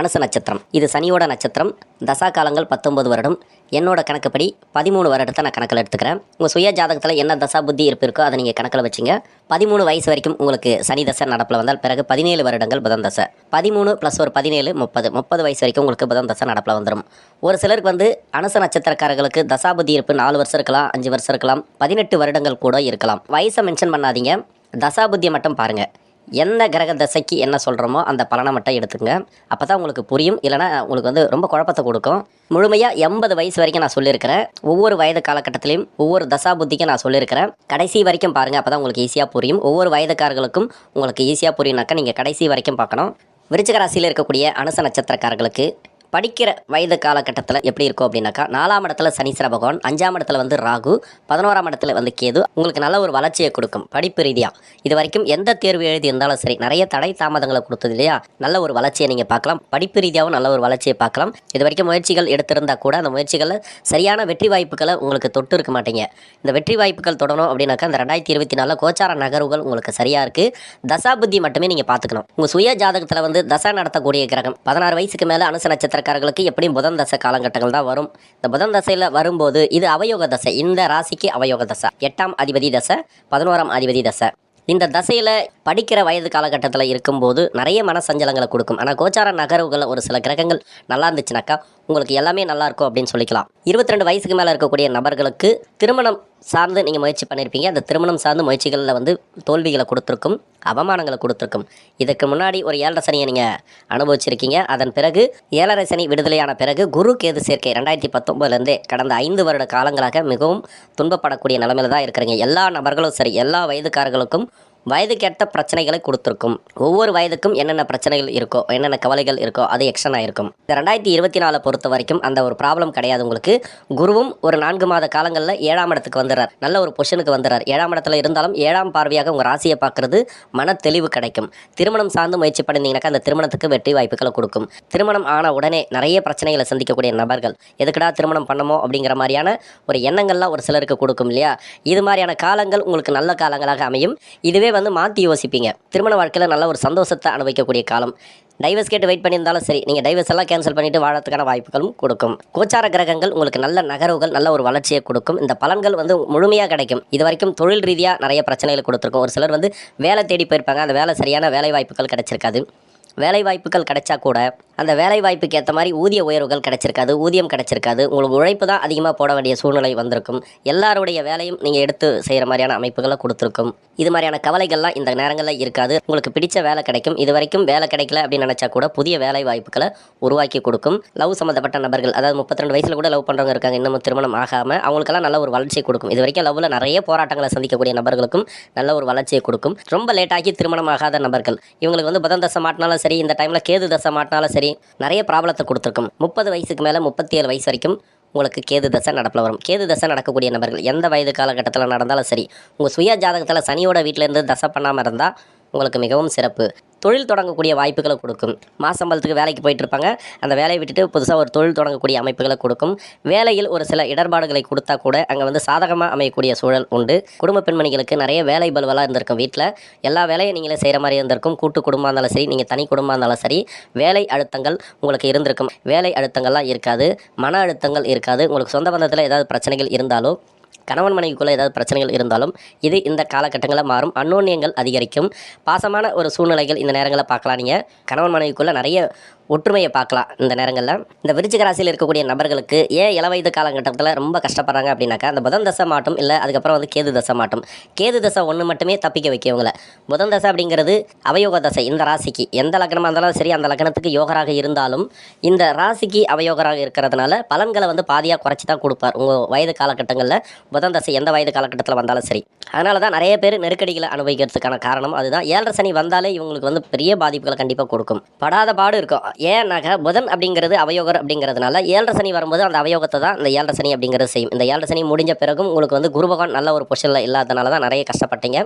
அனுச நட்சத்திரம். இது சனியோட நட்சத்திரம். தசா காலங்கள் பத்தொன்பது வருடம். என்னோட கணக்குப்படி பதிமூணு வருடத்தை நான் கணக்கில் எடுத்துக்கிறேன். உங்கள் சுய ஜாதகத்தில் என்ன தசா புத்தி இருப்பிருக்கோ அதை நீங்கள் கணக்கில் வச்சுங்க. பதிமூணு வயசு வரைக்கும் உங்களுக்கு சனி தசை நடப்பில் வந்தால் பிறகு பதினேழு வருடங்கள் புதன் தசை. பதிமூணு ப்ளஸ் ஒரு பதினேழு முப்பது. முப்பது வயசு வரைக்கும் உங்களுக்கு புதன் தசை நடப்பில் வந்துடும் ஒரு சிலருக்கு வந்து அனுச நட்சத்திரக்காரர்களுக்கு தசா புத்தி இருப்பு நாலு வருஷம் இருக்கலாம் அஞ்சு வருஷம் இருக்கலாம் பதினெட்டு வருடங்கள் கூட இருக்கலாம். வயசை மென்ஷன் பண்ணாதீங்க. தசா புத்தியை மட்டும் பாருங்கள் எந்த கிரக தசைக்கு என்ன சொல்கிறோமோ அந்த பலனை மட்டும் எடுத்துங்க. அப்போ தான் உங்களுக்கு புரியும். இல்லைனா உங்களுக்கு வந்து ரொம்ப குழப்பத்தை கொடுக்கும். முழுமையாக எண்பது வயசு வரைக்கும் நான் சொல்லியிருக்கிறேன். ஒவ்வொரு வயது காலகட்டத்திலையும் ஒவ்வொரு தசா புத்திக்கும் நான் சொல்லியிருக்கிறேன். கடைசி வரைக்கும் பாருங்கள் அப்போ தான் உங்களுக்கு ஈஸியாக புரியும். ஒவ்வொரு வயதுக்காரர்களுக்கும் உங்களுக்கு ஈஸியாக புரியும்னாக்கா நீங்கள் கடைசி வரைக்கும் பார்க்கணும். விருச்சிக ராசியில் இருக்கக்கூடிய அனுச நட்சத்திரக்காரர்களுக்கு படிக்கிற வயது காலகட்டத்தில் எப்படி இருக்கும் அப்படின்னாக்கா நாலாம் இடத்துல சனீஸ்வர பகவான் அஞ்சாம் இடத்துல வந்து ராகு பதினோராம் இடத்துல வந்து கேது. உங்களுக்கு நல்ல ஒரு வளர்ச்சியை கொடுக்கும் படிப்பு ரீதியாக இது வரைக்கும் எந்த தேர்வு எழுதி இருந்தாலும் சரி நிறைய தடை தாமதங்களை கொடுத்தது இல்லையா? நல்ல ஒரு வளர்ச்சியை நீங்கள் பார்க்கலாம். படிப்பு ரீதியாகவும் நல்ல ஒரு வளர்ச்சியை பார்க்கலாம். இது வரைக்கும் முயற்சிகள் எடுத்திருந்தா கூட அந்த முயற்சிகளில் சரியான வெற்றி வாய்ப்புகளை உங்களுக்கு தொட்டு இருக்க மாட்டீங்க. இந்த வெற்றி வாய்ப்புகள் தொடரும் அப்படின்னாக்கா இந்த ரெண்டாயிரத்தி இருபத்தி நாலில் கோச்சார நகர்வுகள் உங்களுக்கு சரியாக இருக்குது தசாபுத்தி மட்டுமே நீங்கள் பார்த்துக்கணும். உங்கள் சுய ஜாதகத்தில் வந்து தசா நடத்தக்கூடிய கிரகம் பதினாறு வயசுக்கு மேலே அனுச நட்சத்திரக்காரர்களுக்கு எப்படியும் புதன் தசை காலகட்டங்கள் தான் வரும். இந்த புதன் தசையில் வரும்போது இது அவயோக தசை. இந்த ராசிக்கு அவயோக தசை. எட்டாம் அதிபதி தசை பதினோராம் அதிபதி தசை. இந்த தசையில் படிக்கிற வயது காலகட்டத்தில் இருக்கும்போது நிறைய மனசஞ்சலங்களை கொடுக்கும். ஆனால் கோச்சார நகர்வுகளில் ஒரு சில கிரகங்கள் நல்லா இருந்துச்சுனாக்கா உங்களுக்கு எல்லாமே நல்லா இருக்கும் அப்படின்னு சொல்லிக்கலாம். இருபத்தி ரெண்டு வயசுக்கு மேலே இருக்கக்கூடிய நபர்களுக்கு திருமணம் சார்ந்து நீங்கள் முயற்சி பண்ணியிருப்பீங்க அந்த திருமணம் சார்ந்த முயற்சிகளில் வந்து தோல்விகளை கொடுத்துருக்கும். அவமானங்களை கொடுத்துருக்கும். இதுக்கு முன்னாடி ஒரு ஏழரை சனியை நீங்கள் அனுபவிச்சிருக்கீங்க. அதன் பிறகு ஏழரை சனி விடுதலையான பிறகு குரு கேது சேர்க்கை ரெண்டாயிரத்தி பத்தொம்பதுலேருந்தே கடந்த ஐந்து வருட காலங்களாக மிகவும் துன்பப்படக்கூடிய நிலமையில தான் இருக்கிறீங்க. எல்லா நபர்களும் சரி எல்லா வயதுக்காரர்களுக்கும் வயதுக்கேற்ற பிரச்சனைகளை கொடுத்துருக்கும். ஒவ்வொரு வயதுக்கும் என்னென்ன பிரச்சனைகள் இருக்கோ என்னென்ன கவலைகள் இருக்கோ அது எக்ஷன் ஆயிருக்கும். இந்த ரெண்டாயிரத்தி இருபத்தி நாலை பொறுத்த வரைக்கும் அந்த ஒரு ப்ராப்ளம் கிடையாது உங்களுக்கு. குருவும் ஒரு நான்கு மாத காலங்களில் ஏழாம் இடத்துக்கு வந்துடுறார். நல்ல ஒரு பொஷனுக்கு வந்துடுறார். ஏழாம் இடத்துல இருந்தாலும் ஏழாம் பார்வையாக உங்கள் ராசியை பார்க்கறது மன தெளிவு கிடைக்கும். திருமணம் சார்ந்து முயற்சி பண்ணியிருந்தீங்கன்னாக்கா அந்த திருமணத்துக்கு வெற்றி வாய்ப்புகளை கொடுக்கும். திருமணம் ஆன உடனே நிறைய பிரச்சனைகளை சந்திக்கக்கூடிய நபர்கள் எதுக்குடா திருமணம் பண்ணமோ அப்படிங்கிற மாதிரியான ஒரு எண்ணங்கள்லாம் ஒரு சிலருக்கு கொடுக்கும் இல்லையா? இது மாதிரியான காலங்கள் உங்களுக்கு நல்ல காலங்களாக அமையும். இதுவே வந்து மாற்றி யோசிப்பீங்க. திருமண வாழ்க்கையில் நல்ல ஒரு சந்தோஷத்தை அனுபவிக்கக்கூடிய காலம். டைவர்ஸ் கேட்டு வெயிட் பண்ணியிருந்தாலும் சரி நீங்கள் டைவர்ஸ் எல்லாம் கேன்சல் பண்ணிட்டு வாழறதுக்கான வாய்ப்புகளும் கொடுக்கும். கோச்சார கிரகங்கள் உங்களுக்கு நல்ல நகர்வுகள் நல்ல ஒரு வளர்ச்சியை கொடுக்கும். இந்த பலன்கள் வந்து முழுமையாக கிடைக்கும். இது வரைக்கும் தொழில் ரீதியாக நிறைய பிரச்சனைகளை கொடுத்துருக்கும். ஒரு சிலர் வந்து வேலை தேடி போயிருப்பாங்க. அந்த வேலை சரியான வேலை வாய்ப்புகள் கிடைச்சிருக்காது. வேலை வாய்ப்புகள் கிடைச்சா கூட அந்த வேலை வாய்ப்புக்கு ஏற்ற மாதிரி ஊதிய உயர்வுகள் கிடைச்சிருக்காது ஊதியம் கிடைச்சிருக்காது. உங்களுக்கு உழைப்பு தான் அதிகமாக போட வேண்டிய சூழ்நிலை வந்திருக்கும். எல்லாருடைய வேலையும் நீங்கள் எடுத்து செய்கிற மாதிரியான அமைப்புகளை கொடுத்துருக்கும். இது மாதிரியான கவலைகள்லாம் இந்த நேரங்களில் இருக்காது. உங்களுக்கு பிடிச்ச வேலை கிடைக்கும். இது வரைக்கும் வேலை கிடைக்கல அப்படின்னு நினச்சா கூட புதிய வேலை வாய்ப்புகளை உருவாக்கி கொடுக்கும். லவ் சம்மந்தப்பட்ட நபர்கள் அதாவது முப்பத்தி ரெண்டு வயசில் கூட லவ் பண்ணுறவங்க இருக்காங்க இன்னமும் திருமணம் ஆகாமல் அவங்களுக்கெல்லாம் நல்ல ஒரு வளர்ச்சியை கொடுக்கும். இது வரைக்கும் லவ்வில் நிறைய போராட்டங்களை சந்திக்கக்கூடிய நபர்களுக்கும் நல்ல ஒரு வளர்ச்சியை கொடுக்கும். ரொம்ப லேட்டாகி திருமணம் ஆகாத நபர்கள் இவங்களுக்கு வந்து புதன் தசை மாட்டினாலும் சரி இந்த டைமில் கேது தசை மாட்டினாலும் சரி நிறைய ப்ராப்ளத்தை கொடுத்துருக்கும். முப்பது வயசுக்கு மேலே முப்பத்தி ஏழு வயசு வரைக்கும் உங்களுக்கு கேது தசை நடப்பில் வரும். கேது தசை நடக்கக்கூடிய நபர்கள் எந்த வயது காலகட்டத்தில் நடந்தாலும் சரி உங்கள் சுய ஜாதகத்தில் சனியோட வீட்டிலேருந்து தசை பண்ணாமல் இருந்தால் உங்களுக்கு மிகவும் சிறப்பு. தொழில் தொடங்கக்கூடிய வாய்ப்புகளை கொடுக்கும். மாசம்பளத்துக்கு வேலைக்கு போயிட்டு இருப்பாங்க அந்த வேலையை விட்டுட்டு புதுசாக ஒரு தொழில் தொடங்கக்கூடிய அமைப்புகளை கொடுக்கும். வேலையில் ஒரு சில இடர்பாடுகளை கொடுத்தா கூட அங்கே வந்து சாதகமாக அமையக்கூடிய சூழல் உண்டு. குடும்ப பெண்மணிகளுக்கு நிறைய வேலை பலுவலாக இருந்திருக்கும் வீட்டில் எல்லா வேலையும் நீங்களே செய்கிற மாதிரி இருந்திருக்கும். கூட்டு குடும்பம் இருந்தாலும் சரி நீங்கள் தனி குடும்பம் இருந்தாலும் சரி வேலை அழுத்தங்கள் உங்களுக்கு இருந்திருக்கும். வேலை அழுத்தங்கள்லாம் இருக்காது. மன அழுத்தங்கள் இருக்காது. உங்களுக்கு சொந்த பந்தத்தில் ஏதாவது பிரச்சனைகள் இருந்தாலும் கணவன் மனைவிக்குள்ளே ஏதாவது பிரச்சனைகள் இருந்தாலும் இது இந்த காலகட்டங்களில் மாறும். அன்னோன்யங்கள் அதிகரிக்கும். பாசமான ஒரு சூழ்நிலைகள் இந்த நேரங்களில் பார்க்கலாம் நீங்கள் கணவன் மனைவிக்குள்ளே நிறைய ஒற்றுமையை பார்க்கலாம் இந்த நேரங்களில். இந்த விருச்சிக ராசியில் இருக்கக்கூடிய நபர்களுக்கு ஏன் இளவயது காலகட்டத்தில் ரொம்ப கஷ்டப்படுறாங்க அப்படின்னாக்கா அந்த புதன் தசை மாட்டும் இல்லை அதுக்கப்புறம் வந்து கேது தசை மாட்டும். கேது தசை ஒன்று மட்டுமே தப்பிக்க வைக்கவங்கள. புதன் தசை அப்படிங்கிறது அவயோக தசை இந்த ராசிக்கு. எந்த லக்னமாக இருந்தாலும் சரி அந்த லக்னத்துக்கு யோகராக இருந்தாலும் இந்த ராசிக்கு அவயோகராக இருக்கிறதுனால பலன்களை வந்து பாதியாக குறைச்சி தான் கொடுப்பார். உங்கள் வயது காலகட்டங்களில் புதன் தசை எந்த வயது காலகட்டத்தில் வந்தாலும் சரி. அதனால தான் நிறைய பேர் நெருக்கடிகளை அனுபவிக்கிறதுக்கான காரணம் அதுதான். ஏழரை சனி வந்தாலே இவங்களுக்கு வந்து பெரிய பாதிப்புகளை கண்டிப்பாக கொடுக்கும். படாத பாடு இருக்கும். ஏன்னாக்கா புதன் அப்படிங்கிறது அவயோகர் அப்படிங்கிறதுனால ஏழரை சனி வரும்போது அந்த அவயோகத்தை தான் இந்த ஏழரை சனி அப்படிங்கிறது செய்யும். இந்த ஏழரை சனி முடிஞ்ச பிறகும் உங்களுக்கு வந்து குரு பகவான் நல்ல ஒரு பொசிஷனில் இல்லாதனால தான் நிறைய கஷ்டப்பட்டீங்க.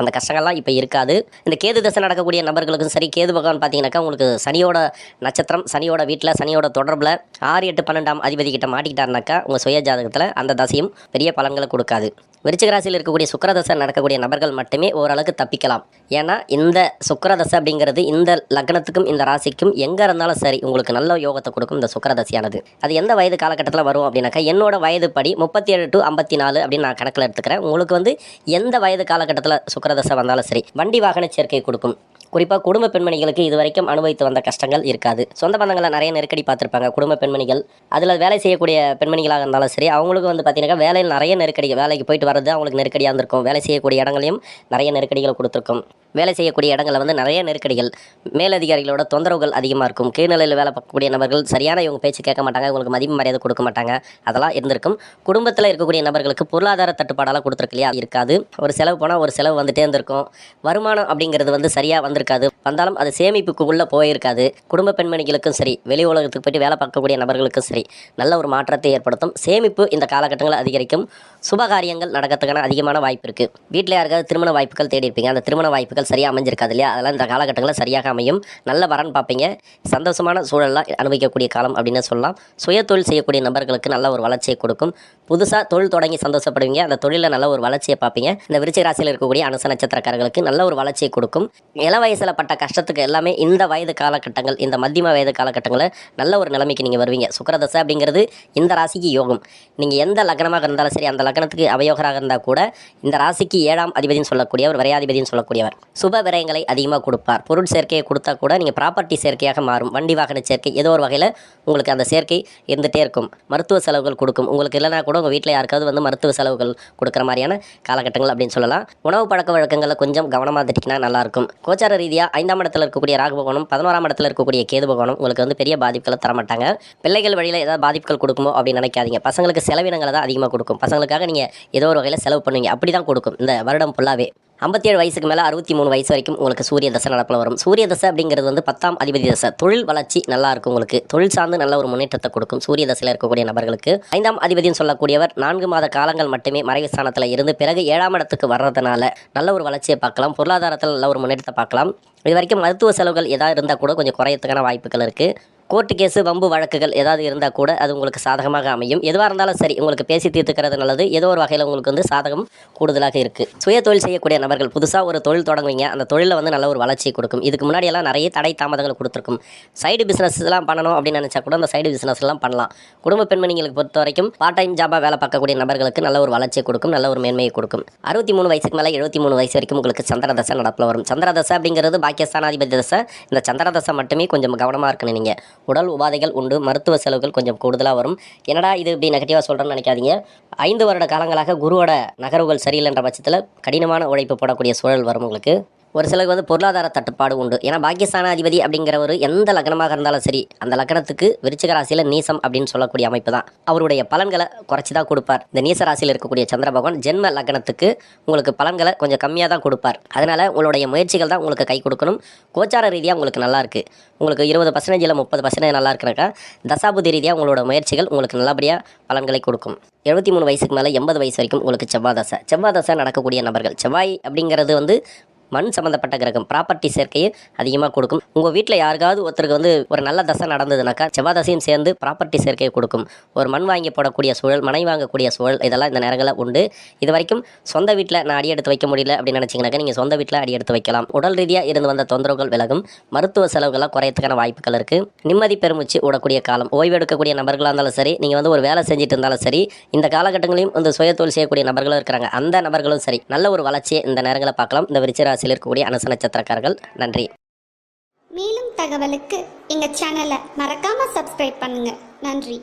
அந்த கஷ்டங்கள்லாம் இப்போ இருக்காது. இந்த கேது தசை நடக்கக்கூடிய நபர்களுக்கும் சரி கேது பகவான் பார்த்தீங்கன்னாக்கா உங்களுக்கு சனியோட நட்சத்திரம் சனியோட வீட்டில் சனியோட தொடர்பில் ஆறு எட்டு பன்னெண்டாம் அதிபதி கிட்ட மாட்டிக்கிட்டாருனாக்கா உங்கள் சுய ஜாதகத்தில் அந்த தசையும் பெரிய பலன்களை கொடுக்காது. விருச்சிகராசியில் இருக்கக்கூடிய சுக்கரதசை நடக்கக்கூடிய நபர்கள் மட்டுமே ஓரளவுக்கு தப்பிக்கலாம். ஏன்னா இந்த சுக்கரதசை அப்படிங்கிறது இந்த லக்னத்துக்கும் இந்த ராசிக்கும் எங்கே இருந்தாலும் சரி உங்களுக்கு நல்ல யோகத்தை கொடுக்கும் இந்த சுக்கிரதசையானது. அது எந்த வயது காலகட்டத்தில் வரும் அப்படின்னாக்கா என்னோட வயது படி முப்பத்தி ஏழு டு ஐம்பத்தி நாலு அப்படின்னு நான் கணக்கில் எடுத்துக்கிறேன். உங்களுக்கு வந்து எந்த வயது காலகட்டத்தில் சுக்கரதசை வந்தாலும் சரி வண்டி வாகன சேர்க்கை கொடுக்கும். குறிப்பாக குடும்ப பெண்மணிகளுக்கு இது வரைக்கும் அனுபவித்து வந்த கஷ்டங்கள் இருக்காது. சொந்த பந்தங்களை நிறைய நெருக்கடி பார்த்துருப்பாங்க. குடும்ப பெண்மணிகள். அதில் வேலை செய்யக்கூடிய பெண்மணிகளாக இருந்தாலும் சரி அவங்களுக்கு வந்து பார்த்தீங்கன்னா வேலையில் நிறைய நெருக்கடி வேலைக்கு போயிட்டு வர்றது அவங்களுக்கு நெருக்கடியாக இருந்திருக்கும். வேலை செய்யக்கூடிய இடங்களையும் நிறைய நெருக்கடிகளை கொடுத்துருக்கும். வேலை செய்யக்கூடிய இடங்களில் வந்து நிறைய நெருக்கடிகள். மேலதிகாரிகளோட தொந்தரவுகள் அதிகமாக இருக்கும். கீழ்நிலையில் வேலை பார்க்கக்கூடிய நபர்கள் சரியான இவங்க பேச்சு கேட்க மாட்டாங்க இவங்களுக்கு மதிப்பு மரியாதை கொடுக்க மாட்டாங்க. அதெல்லாம் இருந்திருக்கும். குடும்பத்தில் இருக்கக்கூடிய நபர்களுக்கு பொருளாதார தட்டுப்பாடெல்லாம் கொடுத்துருக்கு இல்லையா? இருக்காது. ஒரு செலவு போனால் ஒரு செலவு வந்துட்டே இருந்திருக்கும். வருமானம் அப்படிங்கிறது வந்து சரியாக வந்திருக்காது. வந்தாலும் அது சேமிப்புக்குள்ளே போயிருக்காது. குடும்ப பெண்மணிகளுக்கும் சரி வெளி உலகத்துக்கு போயிட்டு வேலை பார்க்கக்கூடிய நபர்களுக்கும் சரி நல்ல ஒரு மாற்றத்தை ஏற்படுத்தும். சேமிப்பு இந்த காலகட்டங்களில் அதிகரிக்கும். சுபகாரியங்கள் நடக்கிறதுக்கான அதிகமான வாய்ப்பு இருக்குது வீட்டில் யாருக்காவது திருமண வாய்ப்புகள் தேடி இருப்பீங்க அந்த திருமண வாய்ப்புகள் சரியாக அமைஞ்சிருக்காது இல்லையா? அதெல்லாம் இந்த காலகட்டங்களில் சரியாக அமையும். நல்ல வரன் பார்ப்பீங்க. சந்தோஷமான சூழலாம் அனுபவிக்கக்கூடிய காலம் அப்படின்னு சொல்லலாம். சுய தொழில் செய்யக்கூடிய நபர்களுக்கு நல்ல ஒரு வளர்ச்சியை கொடுக்கும். புதுசாக தொழில் தொடங்கி சந்தோஷப்படுவீங்க. அந்த தொழிலில் நல்ல ஒரு வளர்ச்சியை பார்ப்பீங்க. இந்த விருச்சிக ராசியில் இருக்கக்கூடிய அனுச நட்சத்திரக்காரர்களுக்கு நல்ல ஒரு வளர்ச்சியை கொடுக்கும். இள வயசில் பட்ட கஷ்டத்துக்கு எல்லாமே இந்த வயது காலகட்டங்கள் இந்த மத்தியம வயது காலகட்டங்களில் நல்ல ஒரு நிலைமைக்கு நீங்கள் வருவீங்க. சுக்கரதசை அப்படிங்கிறது இந்த ராசிக்கு யோகம். நீங்கள் எந்த லக்னமாக இருந்தாலும் சரி அந்த லக்னத்துக்கு அவயோகராக இருந்தால் கூட இந்த ராசிக்கு ஏழாம் அதிபதினு சொல்லக்கூடியவர் வரையாதிபதினு சொல்லக்கூடியவர். சுப விரயங்களை அதிகமாக கொடுப்பார். பொருள் சேர்க்கையை கொடுத்தா கூட நீங்கள் ப்ராப்பர்ட்டி சேர்க்கையாக மாறும். வண்டி வாகன சேர்க்கை ஏதோ ஒரு வகையில் உங்களுக்கு அந்த சேர்க்கை இருந்துகிட்டே இருக்கும். மருத்துவ செலவுகள் கொடுக்கும். உங்களுக்கு இல்லைனா கூட உங்கள் வீட்டில் யாருக்காவது வந்து மருத்துவ செலவுகள் கொடுக்குற மாதிரியான காலகட்டங்கள் அப்படின்னு சொல்லலாம். உணவு பழக்க வழக்கங்களில் கொஞ்சம் கவனமாக திட்டிங்கன்னா நல்லாயிருக்கும் கோச்சார ரீதியாக ஐந்தாம் இடத்துல இருக்கக்கூடிய ராகு பகவானும் பதினோராம் இடத்துல இருக்கக்கூடிய கேது பகவானும் உங்களுக்கு வந்து பெரிய பாதிப்புகளை தரமாட்டாங்க. பிள்ளைகள் வழியில் ஏதாவது பாதிப்புகள் கொடுக்குமோ அப்படின்னு நினைக்காதீங்க. பசங்களுக்கு செலவினங்களை தான் அதிகமாக கொடுக்கும். பசங்களுக்காக நீங்கள் ஏதோ ஒரு வகையில் செலவு பண்ணுவீங்க. அப்படி தான் கொடுக்கும். இந்த வருடம் ஃபுல்லாகவே ஐம்பத்தேழு வயசுக்கு மேலே அறுபத்தி மூணு வயசு வரைக்கும் உங்களுக்கு சூரிய தசை நடப்பில் வரும். சூரிய தசை அப்படிங்கிறது வந்து பத்தாம் அதிபதி தசை. தொழில் வளர்ச்சி நல்லா இருக்கும் உங்களுக்கு. தொழில் சார்ந்து நல்ல ஒரு முன்னேற்றத்தை கொடுக்கும். சூரிய தசையில் இருக்கக்கூடிய நபர்களுக்கு. ஐந்தாம் அதிபதினு சொல்லக்கூடியவர் நான்கு மாத காலங்கள் மட்டுமே மறைவு ஸ்தானத்தில் இருந்து பிறகு ஏழாம் இடத்துக்கு வர்றதுனால நல்ல ஒரு வளர்ச்சியை பார்க்கலாம். பொருளாதாரத்தில் நல்ல ஒரு முன்னேற்றத்தை பார்க்கலாம். இது வரைக்கும் மருத்துவ செலவுகள் ஏதாவது இருந்தால் கூட கொஞ்சம் குறையத்துக்கான வாய்ப்புகள் இருக்குது கோர்ட்டு கேஸு வம்பு வழக்குகள் ஏதாவது இருந்தால் கூட அது உங்களுக்கு சாதகமாக அமையும். எதுவாக இருந்தாலும் சரி உங்களுக்கு பேசி தீர்த்துக்கிறது நல்லது. ஏதோ ஒரு வகையில் உங்களுக்கு வந்து சாதகம் கூடுதலாக இருக்குது சுய தொழில் செய்யக்கூடிய நபர்கள் புதுசாக ஒரு தொழில் தொடங்குவீங்க. அந்த தொழிலில் வந்து நல்ல ஒரு வளர்ச்சியை கொடுக்கும். இதுக்கு முன்னாடியெல்லாம் நிறைய தடை தாமதங்கள் கொடுத்துருக்கும். சைடு பிஸ்னஸ்லாம் பண்ணணும் அப்படின்னு நினச்சா கூட அந்த சைடு பிஸ்னஸ்லாம் பண்ணலாம். குடும்ப பெண்மணிகளுக்கு பொறுத்த வரைக்கும் பார்ட் டைம் ஜாபாக வேலை பார்க்கக்கூடிய நபர்களுக்கு நல்ல ஒரு வளர்ச்சியை கொடுக்கும் நல்ல ஒரு மேன்மையை கொடுக்கும். அறுபத்தி மூணு வயசுக்கு மேலே எழுபத்தி மூணு வயசு வரைக்கும் உங்களுக்கு சந்திர தசை நடப்பில் வரும். சந்திர தசை அப்படிங்கிறது பாக்கியஸ்தானாதிபதி தசை. இந்த சந்திர தசை மட்டுமே கொஞ்சம் கவனமாக இருக்கணும் நீங்கள் உடல் உபாதைகள் உண்டு மருத்துவ செலவுகள் கொஞ்சம் கூடுதலாக வரும். என்னடா இது இப்படி நெகட்டிவாக சொல்கிறேன்னு நினைக்காதீங்க. ஐந்து வருட காலங்களாக குருவோட நகர்வுகள் சரியில்லைன்ற பட்சத்தில் கடினமான உழைப்பு போடக்கூடிய சூழல் வரும் உங்களுக்கு. ஒரு சிலருக்கு வந்து பொருளாதார தட்டுப்பாடு உண்டு. ஏன்னா பாக்கியஸ்தான அதிபதி அப்படிங்கிறவர் எந்த லக்னமாக இருந்தாலும் சரி அந்த லக்னத்துக்கு விருச்சிக ராசியில் நீசம் அப்படின்னு சொல்லக்கூடிய அமைப்பு தான். அவருடைய பலன்களை குறைச்சி தான் கொடுப்பார். இந்த நீச ராசியில் இருக்கக்கூடிய சந்திர பகவான் ஜென்ம லக்னத்துக்கு உங்களுக்கு பலன்களை கொஞ்சம் கம்மியாக தான் கொடுப்பார். அதனால் உங்களுடைய முயற்சிகள் தான் உங்களுக்கு கை கொடுக்கணும். கோச்சார ரீதியாக உங்களுக்கு நல்லா இருக்குது உங்களுக்கு இருபது பர்சன்டேஜ் இல்லை முப்பது பர்சன்டேஜ் நல்லா இருக்கிறக்கா தசாபுதி ரீதியாக உங்களோட முயற்சிகள் உங்களுக்கு நல்லபடியாக பலன்களை கொடுக்கும். எழுபத்தி மூணு வயசுக்கு மேலே எண்பது வயசு வரைக்கும் உங்களுக்கு செவ்வாய் தசை. செவ்வாய் தசை நடக்கக்கூடிய நபர்கள் செவ்வாய் அப்படிங்கிறது வந்து மண் சம்மந்தப்பட்ட கிரகம் ப்ராப்பர்ட்டி சேர்க்கையை அதிகமாக கொடுக்கும். உங்கள் வீட்டில் யாருக்காவது ஒருத்தருக்கு வந்து ஒரு நல்ல தசை நடந்ததுனாக்கா செவ்வாய் தசையும் சேர்ந்து ப்ராப்பர்ட்டி சேர்க்கையை கொடுக்கும். ஒரு மண் வாங்கி போடக்கூடிய சூழல் மனை வாங்கக்கூடிய சூழல் இதெல்லாம் இந்த நேரங்களில் உண்டு. இது வரைக்கும் சொந்த வீட்டில் நான் அடி எடுத்து வைக்க முடியல அப்படின்னு நினச்சிங்கனாக்கா நீங்கள் சொந்த வீட்டில் அடி எடுத்து வைக்கலாம். உடல் ரீதியாக இருந்து வந்த தொந்தரவுகள் விலகும். மருத்துவ செலவுகள்லாம் குறையத்துக்கான வாய்ப்புகள் இருக்குது நிம்மதி பெருமிச்சு ஓடக்கூடிய காலம் ஓய்வு எடுக்கக்கூடிய நபர்களாக இருந்தாலும் சரி நீங்கள் வந்து ஒரு வேலை செஞ்சுட்டு இருந்தாலும் சரி இந்த காலகட்டங்களையும் வந்து சுய தொழில் செய்யக்கூடிய நபர்களும் இருக்கிறாங்க. அந்த நபர்களும் சரி நல்ல ஒரு வளர்ச்சியை இந்த நேரங்களை பார்க்கலாம். இந்த விருச்சிராசியில் இருக்கக்கூடிய அனுச நட்சத்திரக்காரர்கள். நன்றி. மேலும் தகவலுக்கு எங்கள் சேனலை மறக்காமல் சப்ஸ்கிரைப் பண்ணுங்கள் நன்றி.